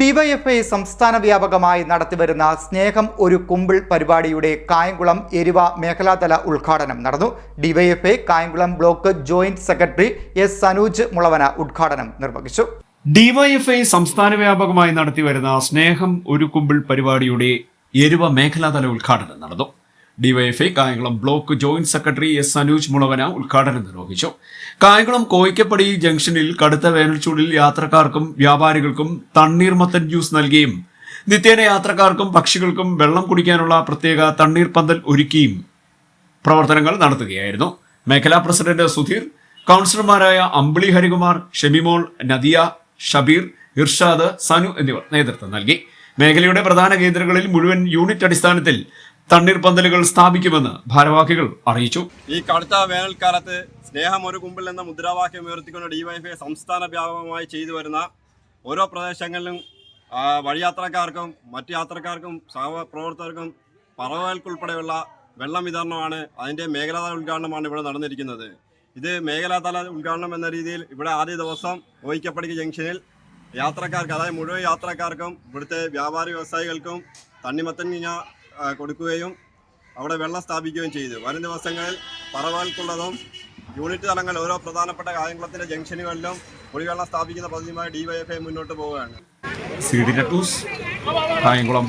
DYFI സംസ്ഥാന വ്യാപകമായി നടത്തിവരുന്ന സ്നേഹം ഒരു കുമ്പിൾ പരിപാടിയുടെ കായംകുളം എരുവ മേഖലാതല ഉദ്ഘാടനം നടന്നു. DYFI Kayamkulam block joint secretary S Sanuj Mulavana ഉദ്ഘാടനം നിർവഹിച്ചു. ഡിവൈഎഫ്ഐ സംസ്ഥാന വ്യാപകമായി നടത്തിവരുന്ന സ്നേഹം ഒരു കുമ്പിൾ പരിപാടിയുടെ എരുവ മേഖലാതല ഉദ്ഘാടനം നടന്നു. DYFI Kayamkulam block joint secretary S Anuj Mulavana ഉദ്ഘാടനം നിർവഹിച്ചു. കായംകുളം കോയിക്കപ്പടി ജംഗ്ഷനിൽ കടുത്ത വേനൽച്ചൂടിൽ യാത്രക്കാർക്കും വ്യാപാരികൾക്കും തണ്ണീർമത്തൻ ജ്യൂസ് നൽകിയും നിത്യേന യാത്രക്കാർക്കും പക്ഷികൾക്കും വെള്ളം കുടിക്കാനുള്ള പ്രത്യേക തണ്ണീർ പന്തൽ ഒരുക്കിയും പ്രവർത്തനങ്ങൾ നടത്തുകയായിരുന്നു. മേഖലാ പ്രസിഡന്റ് സുധീർ കൗൺസിലർമാരായ അമ്പിളി ഹരികുമാർ ഷെമിമോൾ നദിയ ഷബീർ ഇർഷാദ് സനു എന്നിവർ നേതൃത്വം നൽകി. മേഖലയുടെ പ്രധാന കേന്ദ്രങ്ങളിൽ മുഴുവൻ യൂണിറ്റ് അടിസ്ഥാനത്തിൽ തണ്ണീർ പന്തലുകൾ സ്ഥാപിക്കുമെന്ന് ഭാരവാഹികൾ അറിയിച്ചു. ഈ കടുത്ത വേനൽക്കാലത്ത് സ്നേഹം ഒരു കുമ്പിൽ എന്ന മുദ്രാവാക്യം ഉയർത്തിക്കൊണ്ട് ഡിവൈഫൈ സംസ്ഥാന വ്യാപകമായി ചെയ്തു വരുന്ന ഓരോ പ്രദേശങ്ങളിലും വഴിയാത്രക്കാർക്കും മറ്റ് യാത്രക്കാർക്കും സഹപ്രവർത്തകർക്കും പറവകൾക്കുൾപ്പെടെയുള്ള വെള്ളം വിതരണമാണ് അതിന്റെ മേഖലാതല ഉദ്ഘാടനമാണ് ഇവിടെ നടന്നിരിക്കുന്നത്. ഇത് മേഖലാതല ഉദ്ഘാടനം എന്ന രീതിയിൽ ഇവിടെ ആദ്യ ദിവസം ഓയിക്കപ്പടിക്ക് ജംഗ്ഷനിൽ യാത്രക്കാർക്ക് അതായത് മുഴുവൻ യാത്രക്കാർക്കും ഇവിടുത്തെ വ്യാപാരി വ്യവസായികൾക്കും തണ്ണിമത്തൻ കൊടുക്കുകയും അവിടെ വെള്ളം സ്ഥാപിക്കുകയും ചെയ്തു. വരും ദിവസങ്ങളിൽ പറവാൽക്കുള്ളതും യൂണിറ്റ് തലങ്ങൾ ഓരോ പ്രധാനപ്പെട്ട കായംകുളത്തിന്റെ ജംഗ്ഷനുകളിലും കുടിവെള്ളം സ്ഥാപിക്കുന്ന പദ്ധതിയുമായി ഡിവൈഎഫ്ഐ മുന്നോട്ട് പോവുകയാണ്. C D നെറ്റൂസ് Kayamkulam